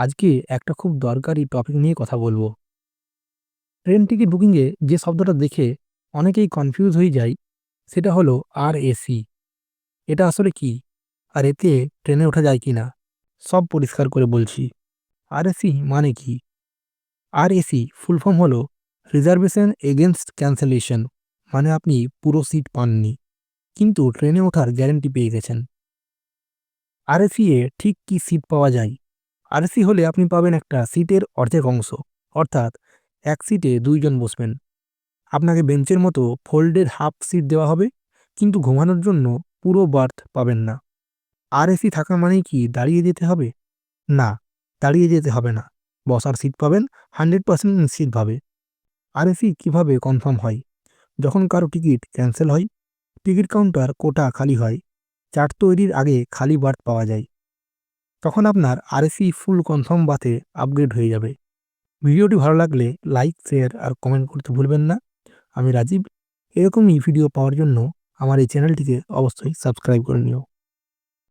আজকে একটা খুব দরকারি টপিক নিয়ে কথা বলব। ট্রেন টিকিট বুকিংয়ে যে শব্দটা দেখে অনেকেই কনফিউজ হয়ে যায়, সেটা হলো আর এসি এটা আসলে কি? আর এতে ট্রেনে ওঠা যায় কি না সব পরিষ্কার করে বলছি। আর এসি মানে কি? আর এসি ফুল ফর্ম হলো রিজার্ভেশন এগেনস্ট ক্যান্সেলেশন মানে আপনি পুরো সিট পাননি, কিন্তু ট্রেনে ওঠার গ্যারেন্টি পেয়ে গেছেন। আর এ ঠিক কি সিট পাওয়া যায়? আরএসি হলে আপনি পাবেন একটা সিটের অর্ধেক অংশ, অর্থাৎ এক সিটে দুইজন বসবেন। আপনাকে বেঞ্চের মতো ফোল্ডের হাফ সিট দেওয়া হবে, কিন্তু ঘুমানোর জন্য পুরো বার্থ পাবেন না। আর এসি থাকা মানেই কি দাঁড়িয়ে যেতে হবে? না, দাঁড়িয়ে যেতে হবে না। বসার সিট পাবেন, হান্ড্রেড পার্সেন্ট নিশ্চিতভাবে আর এসি কীভাবে কনফার্ম হয়? যখন কারও টিকিট ক্যান্সেল হয়, টিকিট কাউন্টার কোটা খালি হয়, চার্ট তৈরির আগে খালি বার্থ পাওয়া যায়। তখন আপনার আরএসি ফুল কনফার্ম বাতে আপগ্রেড হয়ে যাবে। ভিডিওটি ভালো লাগলে লাইক শেয়ার আর কমেন্ট করতে ভুলবেন না। আমি রাজীব। এরকমই ভিডিও পাওয়ার জন্য আমার এই চ্যানেলটিকে অবশ্যই সাবস্ক্রাইব করে নিও।